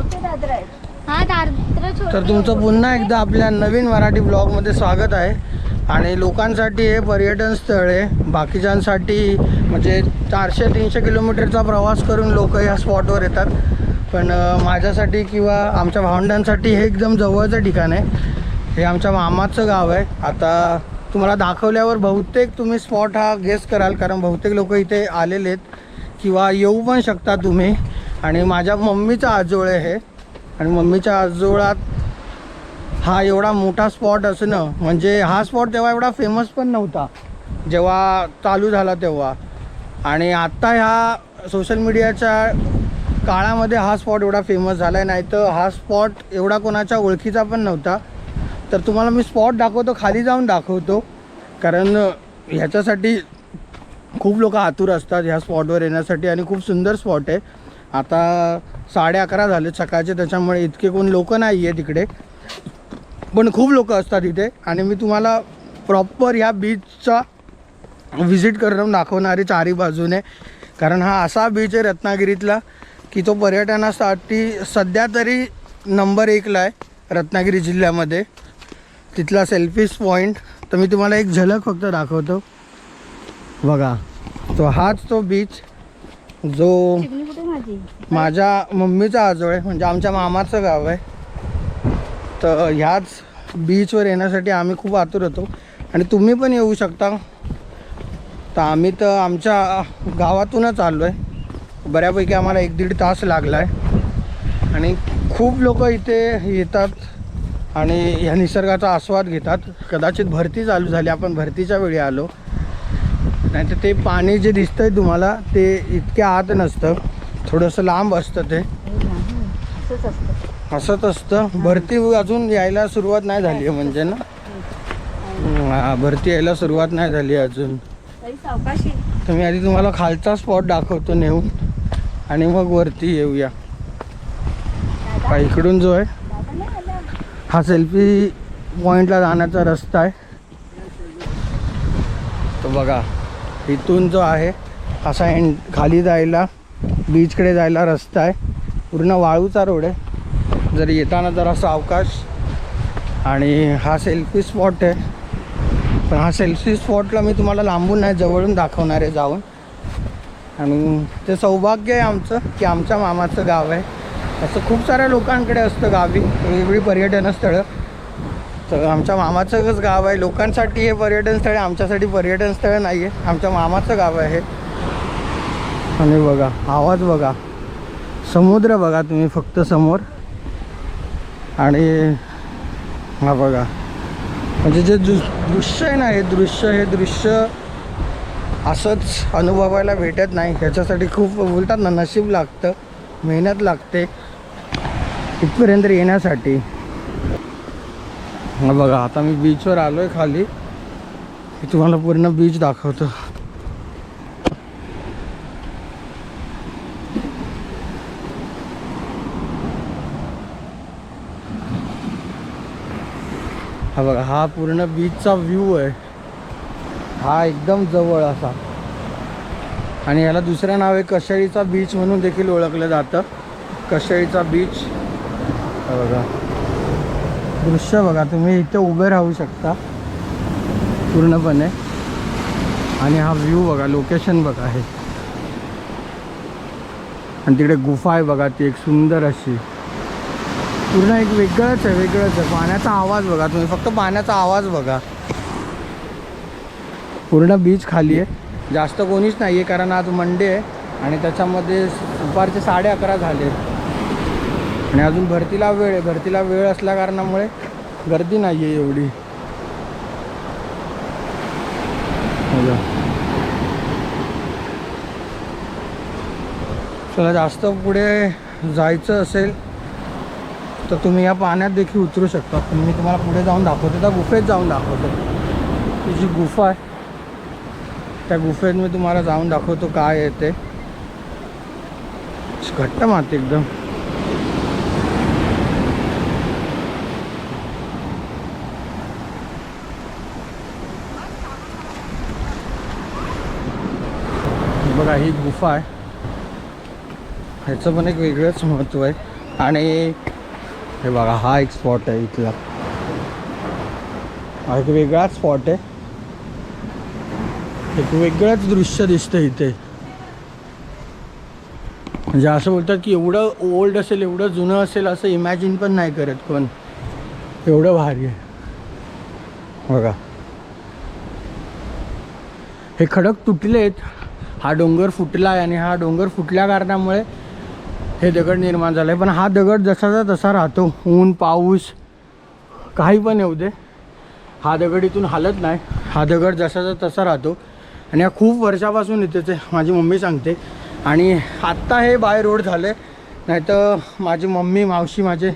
हा दादर तर तुमचं पुन्हा एकदा आपल्या नवीन मराठी ब्लॉगमध्ये स्वागत आहे. आणि लोकांसाठी हे पर्यटन स्थळ आहे. बाकीच्यांसाठी म्हणजे चारशे तीनशे किलोमीटरचा प्रवास करून लोक या स्पॉटवर येतात. पण माझ्यासाठी किंवा आमच्या भावंडांसाठी हे एकदम जवळचं ठिकाण आहे. हे आमच्या मामाचं गाव आहे. आता तुम्हाला दाखवल्यावर बहुतेक तुम्ही स्पॉट हा गेस कराल कारण बहुतेक लोक इथे आलेले आहेत. किंवा येऊ पण शकता तुम्ही. आणि माझ्या मम्मीचं आजोळ आहे हे. आणि मम्मीच्या आजोळात हा एवढा मोठा स्पॉट असणं म्हणजे हा स्पॉट तेव्हा एवढा फेमस पण नव्हता. जेव्हा चालू झाला तेव्हा. आणि आत्ता ह्या सोशल मीडियाच्या काळामध्ये हा स्पॉट एवढा फेमस झाला आहे नाही तर हा स्पॉट एवढा कोणाच्या ओळखीचा पण नव्हता. तर तुम्हाला मी स्पॉट दाखवतो खाली जाऊन दाखवतो. कारण ह्याच्यासाठी खूप लोक आतुर असतात ह्या स्पॉटवर येण्यासाठी आणि खूप सुंदर स्पॉट आहे. आता साडे अकरा झाले सकाळचे त्याच्यामुळे इतके कोण लोक नाही आहे तिकडे. पण खूप लोक असतात इथे. आणि मी तुम्हाला प्रॉपर ह्या बीचचा व्हिजिट करून दाखवणारे चारी बाजूने. कारण हा असा बीच आहे रत्नागिरीतला की तो पर्यटनासाठी सध्या तरी नंबर एकला आहे रत्नागिरी जिल्ह्यामध्ये. तिथला सेल्फीस पॉईंट तर मी तुम्हाला एक झलक फक्त दाखवतो. बघा तो हाच तो बीच जो माझ्या मम्मीचा आजोळ आहे म्हणजे आमच्या मामाचं गाव आहे. तर ह्याच बीचवर येण्यासाठी आम्ही खूप आतुर होतो. आणि तुम्ही पण येऊ शकता. तर आम्ही तर आमच्या गावातूनच आलो आहे. बऱ्यापैकी आम्हाला एक दीड तास लागला आहे आणि खूप लोक इथे येतात आणि ह्या निसर्गाचा आस्वाद घेतात. कदाचित भरती चालू झाली आपण भरतीच्या वेळी आलो. नाही तर ते पाणी जे दिसतंय तुम्हाला ते इतक्या आत नसतं. थोडंसं लांब असतं ते. असंच असतं. भरती अजून यायला सुरुवात नाही झाली आहे म्हणजे ना? हा, भरती यायला सुरुवात नाही झाली अजून. तर मी आधी तुम्हाला खालचा स्पॉट दाखवतो नेऊन. आणि मग वरती येऊया. इकडून जो आहे. हा सेल्फी पॉईंटला जाण्याचा रस्ता आहे. तो बघा. इथून जो आहे असा एंड खाली जायला बीचकडे जायला रस्ता आहे. पूर्ण वाळूचा रोड आहे. जर येताना जरा सावकाश आणि हा सेल्फी स्पॉट आहे. पण हा सेल्फी स्पॉटला मी तुम्हाला लांबून नाही जवळून दाखवणार आहे जाऊन. आणि ते सौभाग्य आहे आमचं की आमच्या मामाचं गाव आहे. असं खूप साऱ्या लोकांकडे असतं गावी. वेगवेगळी पर्यटन स्थळं तर आमच्या मामाचंच गाव आहे. लोकांसाठी हे पर्यटन स्थळ आहे. आमच्यासाठी पर्यटन स्थळ नाही आहे आमच्या मामाचं गाव आहे आणि बघा आवाज बघा. समुद्र बघा तुम्ही फक्त समोर. आणि हा बघा. म्हणजे जे दृ दृश्य आहे ना हे दृश्य हे दृश्य असंच अनुभवायला भेटत नाही. ह्याच्यासाठी खूप बोलतात ना नशीब लागतं मेहनत लागते इथपर्यंत येण्यासाठी. हा बघा आता मी बीचवर आलो आहे खाली. तुम्हाला पूर्ण बीच दाखवतो. हा बघा हा पूर्ण बीचचा व्ह्यू आहे. हा एकदम जवळ असा. आणि याला दुसरं नाव आहे कशाळीचा बीच म्हणून देखील ओळखलं जातं. कशाळीचा बीच बघा. दृश्य बघा तुम्ही इथे उभे राहू शकता पूर्णपणे. आणि हा व्ह्यू बघा लोकेशन बघा हे. आणि तिकडे गुफा आहे बघा ती एक सुंदर अशी. पूर्ण एक वेगळंच आहे वेगळंच आहे. पाण्याचा आवाज बघा तुम्ही फक्त पाण्याचा आवाज बघा. पूर्ण बीच खाली आहे. जास्त कोणीच नाही आहे कारण आज मंडे आहे. आणि त्याच्यामध्ये दुपारचे साडे अकरा झाले. आणि अजून भरतीला वेळ आहे. भरतीला वेळ असल्या कारणामुळे गर्दी नाही आहे एवढी चला जास्त पुढे जायचं असेल तर तुम्ही या पाण्यात देखील उतरू शकता. पण मी तुम्हाला पुढे जाऊन दाखवतो. त्या गुफेत जाऊन दाखवतो. ती जी गुफा आहे त्या गुफेत मी तुम्हाला जाऊन दाखवतो काय आहे ते. घट्ट माती एकदम. बघा ही गुफा आहे. ह्याचं पण एक वेगळंच महत्त्व आहे. आणि हे बघा हा एक स्पॉट आहे इथला. हा एक वेगळाच स्पॉट आहे. एक वेगळंच दृश्य दिसतं इथे. म्हणजे असं बोलतात की एवढं ओल्ड असेल एवढं जुनं असेल असं इमॅजिन पण नाही करत कोण. एवढं भारी आहे. बघा. हे खडक तुटले आहेत हा डोंगर फुटला आहे आणि हा डोंगर फुटल्या कारणामुळे हे दगड निर्माण झालं आहे पण हा दगड जसाचा तसा राहतो. ऊन पाऊस काही पण येऊ दे. हा दगड इथून हालत नाही. हा दगड जसाचा तसा राहतो. आणि हा खूप वर्षापासून इथेच आहे. माझी मम्मी सांगते. आणि आत्ता हे बाय रोड झाले नाही तर माझी मम्मी मावशी माझे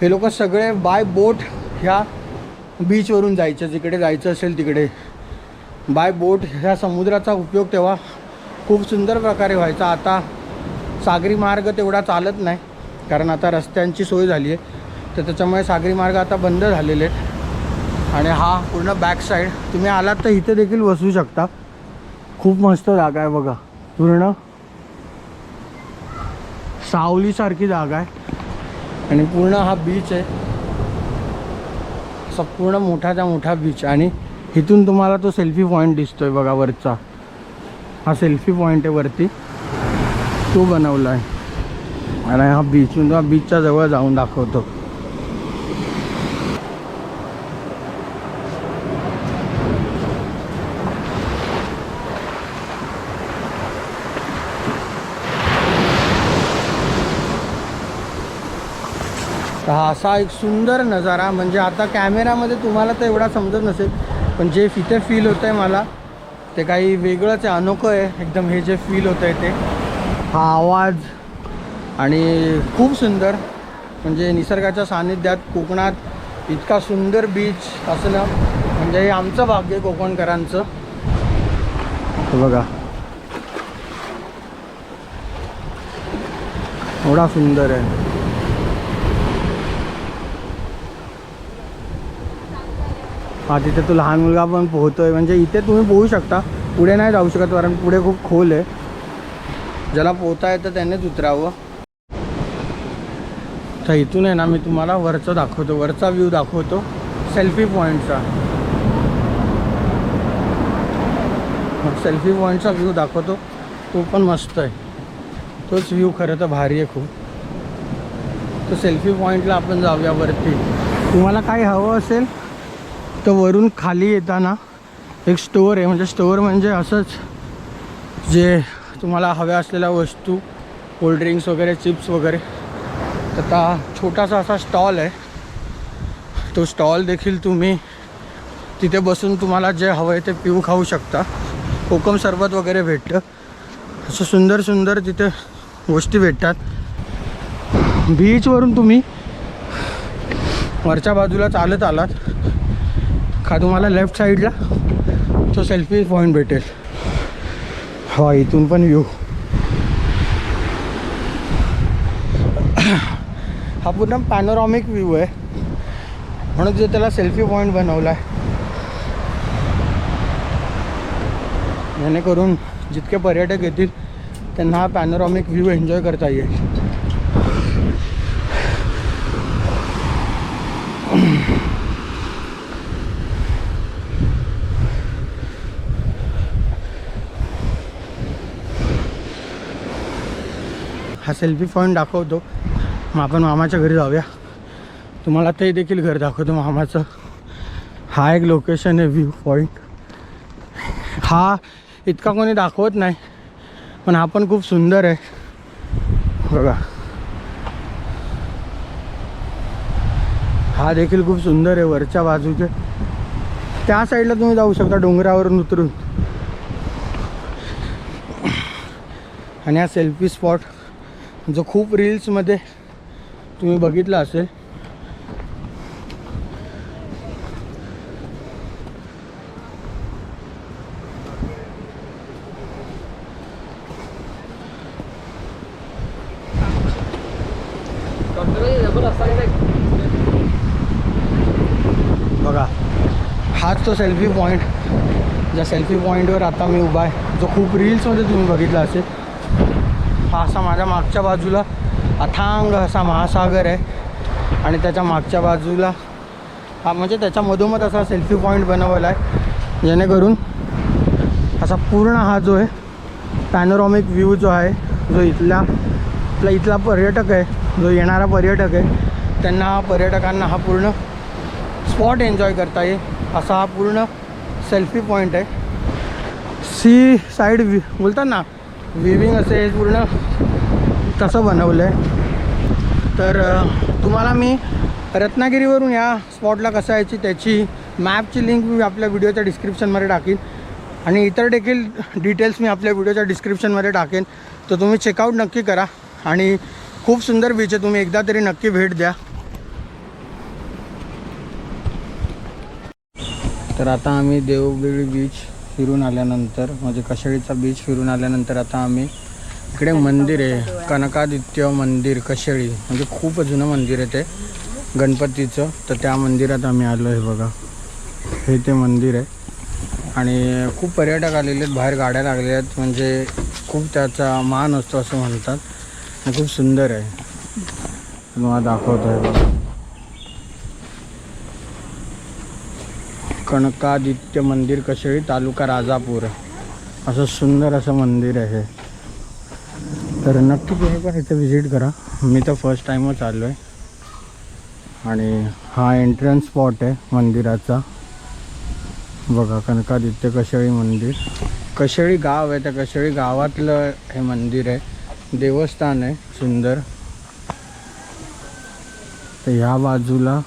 हे लोक सगळे बाय बोट ह्या बीचवरून जायचं. जिकडे जायचं असेल तिकडे. बाय बोट ह्या समुद्राचा उपयोग तेव्हा खूप सुंदर प्रकारे व्हायचा. आता सागरी मार्ग तेवढा चालत नाही कारण आता रस्त्यांची सोय झाली आहे. तर त्याच्यामुळे सागरी मार्ग आता बंद झालेले आहेत. आणि हा पूर्ण बॅक साईड तुम्ही आलात तर इथे देखील बसू शकता. खूप मस्त जागा आहे बघा. पूर्ण सावलीसारखी जागा आहे. आणि पूर्ण हा बीच आहे. असा पूर्ण मोठाच्या मोठा बीच आणि इथून तुम्हाला तो सेल्फी पॉईंट दिसतोय बघा वरचा. हा सेल्फी पॉईंट आहे वरती. तो बनवला आहे. आणि हा बीच मी तुम्हाला बीचच्या जवळ जाऊन दाखवतो. तर असा एक सुंदर नजारा म्हणजे आता कॅमेरामध्ये तुम्हाला तर एवढा समजत नसेल पण जे इथे फील होतं आहे मला ते काही वेगळंच आहे अनोखं आहे. एकदम हे जे फील होतं आहे ते. हा आवाज आणि खूप सुंदर. म्हणजे निसर्गाच्या सानिध्यात कोकणात इतका सुंदर बीच असणं म्हणजे हे आमचं भाग्य आहे कोकणकरांचं. बघा. एवढा सुंदर आहे. हा तिथे तो लहान मुलगा पण पोहतोय. म्हणजे इथे तुम्ही पोहू शकता. पुढे नाही जाऊ शकत कारण पुढे खूप खोल आहे. ज्याला पोहता येतं त्यानेच उतरावं. तर इथून आहे ना मी तुम्हाला वरचं दाखवतो. वरचा व्ह्यू दाखवतो. सेल्फी पॉईंटचा मग सेल्फी पॉईंटचा व्ह्यू दाखवतो. तो पण मस्त आहे. तोच व्ह्यू खरं तर भारी आहे खूप. तर सेल्फी पॉईंटला आपण जाऊया वरती. तुम्हाला काही हवं असेल? तर वरून खाली येताना एक स्टोअर आहे. म्हणजे स्टोअर म्हणजे असंच जे तुम्हाला हव्या असलेल्या वस्तू कोल्ड्रिंक्स वगैरे चिप्स वगैरे. तर आता छोटासा असा स्टॉल आहे. तो स्टॉल देखील तुम्ही तिथे बसून तुम्हाला जे हवं आहे ते पिऊ खाऊ शकता. कोकम सरबत वगैरे भेटतं. असं सुंदर सुंदर तिथे गोष्टी भेटतात. बीचवरून तुम्ही वरच्या बाजूला चालत आलात. का तुम्हाला लेफ्ट साईडला तो सेल्फी पॉईंट भेटेल. हा इथून पण व्ह्यू हा पूर्ण पॅनोरॉमिक व्ह्यू आहे. म्हणून जे त्याला सेल्फी पॉईंट बनवला आहे जेणेकरून जितके पर्यटक येतील त्यांना हा पॅनोरॉमिक व्ह्यू एन्जॉय करता येईल. हा सेल्फी पॉईंट दाखवतो. मग आपण मामाच्या घरी जाऊया. तुम्हाला ते देखील घर दाखवतो मामाचं. हा एक लोकेशन आहे व्ह्यू पॉईंट हा इतका कोणी दाखवत नाही पण हा पण खूप सुंदर आहे. बघा. हा देखील खूप सुंदर आहे वरच्या बाजूचे. त्या साईडला तुम्ही जाऊ शकता डोंगरावरून उतरून. आणि हा सेल्फी स्पॉट जो खूप रील्समध्ये तुम्ही बघितला असेल. बघा हाच तो सेल्फी पॉईंट ज्या सेल्फी पॉईंटवर आता मी उभा आहे. जो खूप रील्समध्ये तुम्ही बघितला असेल हा असा माझ्या मागच्या बाजूला अथांग असा महासागर आहे. आणि त्याच्या मागच्या बाजूला हा म्हणजे त्याच्या मधोमध असा सेल्फी पॉईंट बनवला आहे जेणेकरून असा पूर्ण हा जो आहे पॅनोरॉमिक व्ह्यू जो आहे जो इथला आपला इथला पर्यटक आहे जो येणारा पर्यटक आहे त्यांना पर्यटकांना हा पूर्ण स्पॉट एन्जॉय करता येईल. असा हा पूर्ण सेल्फी पॉईंट आहे. सी साईड व्ह्यू बोलतात ना विविंग असे हे पूर्ण तसं बनवलं आहे तर तुम्हाला मी रत्नागिरीवरून या स्पॉटला कसं यायची त्याची मॅपची लिंक मी आपल्या व्हिडिओच्या डिस्क्रिप्शनमध्ये टाकीन. आणि इतर देखील डिटेल्स मी आपल्या व्हिडिओच्या डिस्क्रिप्शनमध्ये टाकेन. तर तुम्ही चेकआउट नक्की करा. आणि खूप सुंदर बीच आहे. तुम्ही एकदा तरी नक्की भेट द्या. तर आता आम्ही देवगिरी बीच फिरून आल्यानंतर म्हणजे कशेळीचा बीच फिरून आल्यानंतर आता आम्ही इकडे मंदिर आहे कनकादित्य मंदिर कशेळी. म्हणजे खूप जुनं मंदिर आहे ते गणपतीचं. तर त्या मंदिरात आम्ही आलो आहे बघा. हे ते मंदिर आहे. आणि खूप पर्यटक आलेले आहेत बाहेर गाड्या लागलेल्या आहेत. म्हणजे खूप त्याचा मान असतो असं म्हणतात. आणि खूप सुंदर आहे. तुम्हाला दाखवतो आहे कनकादित्य मंदिर कशेळी तालुका राजापूर. असं सुंदर असं मंदिर आहे. तर नक्की तुम्ही पण इथं व्हिजिट करा. मी तर फर्स्ट टाईमच आलो आहे आणि हा एंट्रन्स स्पॉट आहे मंदिराचा. बघा कनकादित्य कशेळी मंदिर. कशेळी गाव आहे त्या कशेळी गावातलं हे मंदिर आहे. देवस्थान आहे सुंदर. तर ह्या बाजूला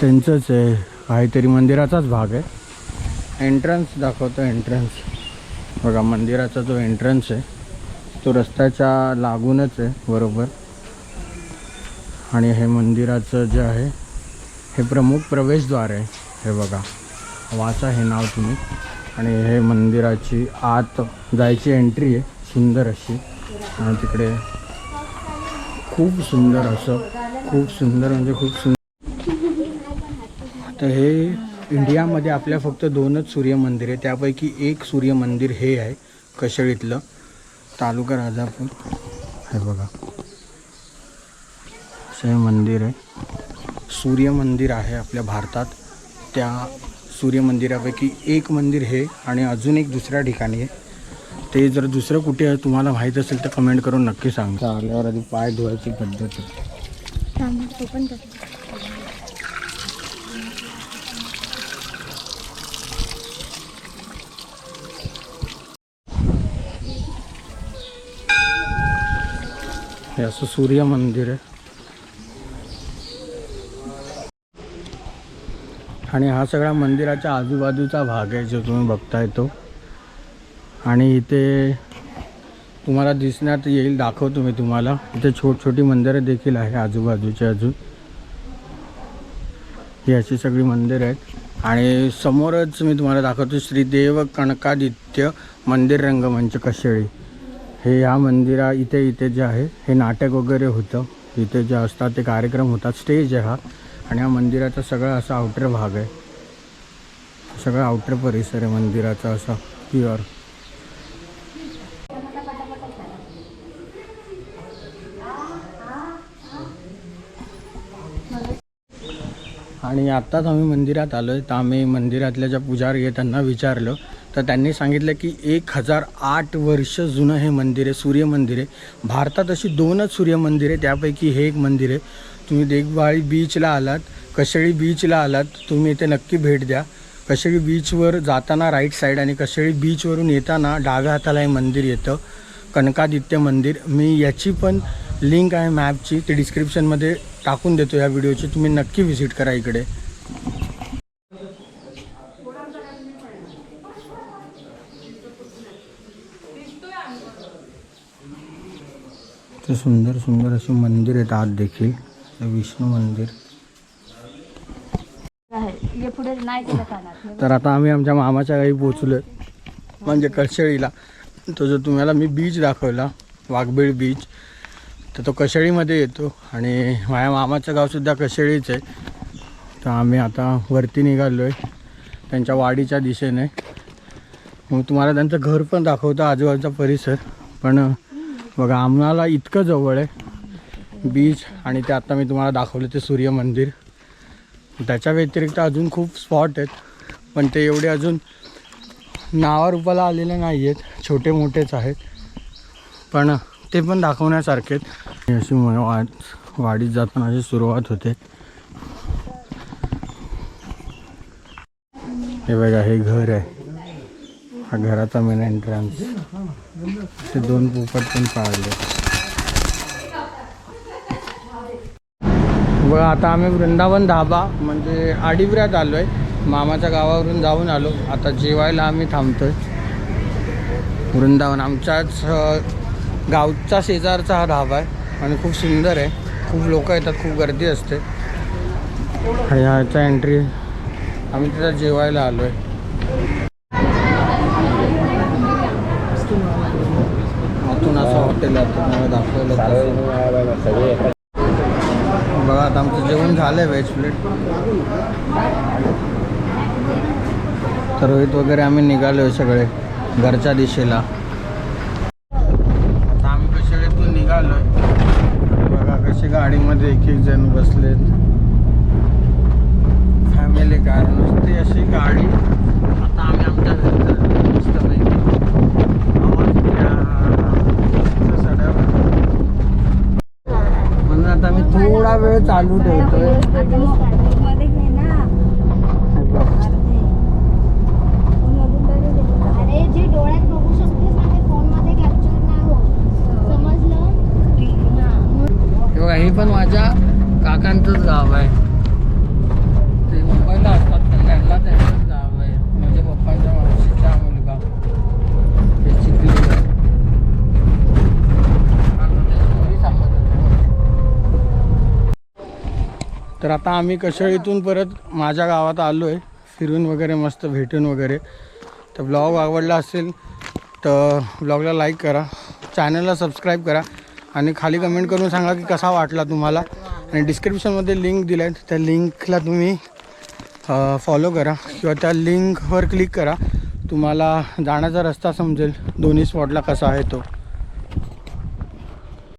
त्यांचंच आहे. काहीतरी मंदिराचाच भाग आहे. एंट्रन्स दाखवतो एंट्रन्स बघा मंदिराचा जो एंट्रन्स आहे तो रस्त्याच्या लागूनच आहे बरोबर. आणि हे मंदिराचं जे आहे हे प्रमुख प्रवेशद्वार आहे. हे बघा वाचा हे नाव तुम्ही. आणि हे मंदिराची आत जायची एंट्री आहे सुंदर अशी. आणि तिकडे खूप सुंदर असं खूप सुंदर म्हणजे खूप सुंदर तर हे इंडियामध्ये आपल्या फक्त दोनच सूर्यमंदिर आहे त्यापैकी एक सूर्यमंदिर हे आहे कशेळीतलं तालुका राजापूर. हे बघा. असं हे मंदिर आहे. सूर्यमंदिर आहे आपल्या भारतात. त्या सूर्यमंदिरापैकी एक मंदिर हे आणि अजून एक दुसऱ्या ठिकाणी आहे. ते जर दुसरं कुठे आहे तुम्हाला माहीत असेल तर कमेंट करून नक्की सांगा. आल्यावर आधी पाय धुवायची पद्धत हे असं सूर्य मंदिर आहे. आणि हा सगळा मंदिराच्या आजूबाजूचा भाग आहे जो तुम्ही बघताय तो. आणि इथे तुम्हाला दिसण्यात येईल दाखवतो मी तुम्हाला. इथे छोट छोटी मंदिरं देखील आहे आजूबाजूची अजून. ही अशी सगळी मंदिरं आहेत. आणि समोरच मी तुम्हाला दाखवतो श्रीदेव कणकादित्य मंदिर रंगमंच कशेळी. हे या मंदिरा इथे इथे जे आहे हे नाटक वगैरे होतं. इथे जे असतात ते कार्यक्रम होतात. स्टेज आहे हा. आणि या मंदिराचा सगळा असा आउटर भाग आहे. सगळा आउटर परिसर आहे मंदिराचा असा प्युअर आणि आत्ताच आम्ही मंदिरात आलो आहे तर आम्ही मंदिरातल्या ज्या पुजारी आहे त्यांना विचारलं. तर त्यांनी सांगितलं की एक हजार आठ वर्ष जुनं हे मंदिर आहे सूर्यमंदिर आहे. भारतात अशी दोनच सूर्यमंदिर आहे त्यापैकी हे एक मंदिर आहे. तुम्ही देखभाळी बीचला आलात कशेळी बीचला आलात तुम्ही इथे नक्की भेट द्या. कशेळी बीचवर जाताना राईट साईड आणि कशेळी बीचवरून येताना डाव्या हाताला हे मंदिर येतं कनकादित्य मंदिर. मी याची पण लिंक आहे मॅपची ती डिस्क्रिप्शनमध्ये टाकून देतो या व्हिडिओची तुम्ही नक्की व्हिजिट करा इकडे. ते सुंदर सुंदर असे मंदिर आहेत आत देखील विष्णू मंदिर. तर आता आम्ही आमच्या मामाच्या गावी पोचलो म्हणजे कशेळीला. तो जो तुम्हाला मी बीच दाखवला वाघबीळ बीच तर तो कशेळीमध्ये येतो. आणि माझ्या मामाचं गावसुद्धा कशेळीच आहे. तर आम्ही आता वरती निघालो आहे त्यांच्या वाडीच्या दिशेने. मग तुम्हाला त्यांचं घर पण दाखवतो आजूबाजूचा परिसर. पण बघा आम्हाला इतकं जवळ आहे. बीच आणि ते आता मी तुम्हाला दाखवलं ते सूर्य मंदिर. त्याच्या व्यतिरिक्त अजून खूप स्पॉट आहेत पण ते एवढे अजून नावारूपाला आलेले नाही आहेत छोटे मोठेच आहेत. पण ते पण दाखवण्यासारखे आहेत. अशी वाट वाढीत जाताना अशी सुरुवात होते. हे बघा हे घर आहे. हा घराचा मेन एंट्रन्स ते दोन पोपट पण पाळले. व आता आम्ही वृंदावन धाबा म्हणजे आडिवऱ्यात आलो आहे मामाच्या गावावरून जाऊन आलो. आता जेवायला आम्ही थांबतोय. वृंदावन आमच्याच गावचा शेजारचा हा धाबा आहे. आणि खूप सुंदर आहे. खूप लोक येतात खूप गर्दी असते. ह्याचा एंट्री आम्ही तिथं जेवायला आलो आहे हॉटेल आहे तुम्हाला दाखवलं तसं. बघा आता आमचं जेवण झालं आहे व्हेज प्लेट. तर रोहित वगैरे आम्ही निघालो आहे सगळे घरच्या दिशेला. आता आम्ही कशाळेतून निघालो आहे बघा कसे गाडीमध्ये एक एक जण बसलेत. फॅमिली कार नुसती अशी गाडी. आता आम्ही आमच्या घरी चाललो मस्तपैकी आवाज द्या. असं सड्यावर. म्हणून आता मी थोडा वेळ चालू ठेवतोयमध्ये घे ना हे बघ. अरे जे डोळ्यात बघू शकतेस ना ते फोनमध्ये कॅप्चर नाही होत समजलं हा. हे बघा हे पण माझ्या काकांचंच गाव आहे ते मुंबईला असतात कल्याणला त्यांचंच गाव आहे म्हणजे पप्पांच्या मावशीचा मुलगा ते चिखलीला आहे. आता ते घरी सांगत होते. तर आता आम्ही कशेळीतून परत माझ्या गावात आलो आहे फिरून वगैरे मस्त भेटून वगैरे. तर ब्लॉग आवडला असेल तर ब्लॉगला लाईक करा. चॅनलला सबस्क्राईब करा. आणि खाली कमेंट करून सांगा की कसा वाटला तुम्हाला. आणि डिस्क्रिप्शनमध्ये लिंक दिल्या. आहेत त्या लिंकला तुम्ही फॉलो करा. किंवा त्या लिंकवर क्लिक करा. तुम्हाला जाण्याचा रस्ता समजेल. दोन्ही स्पॉटला कसा आहे तो.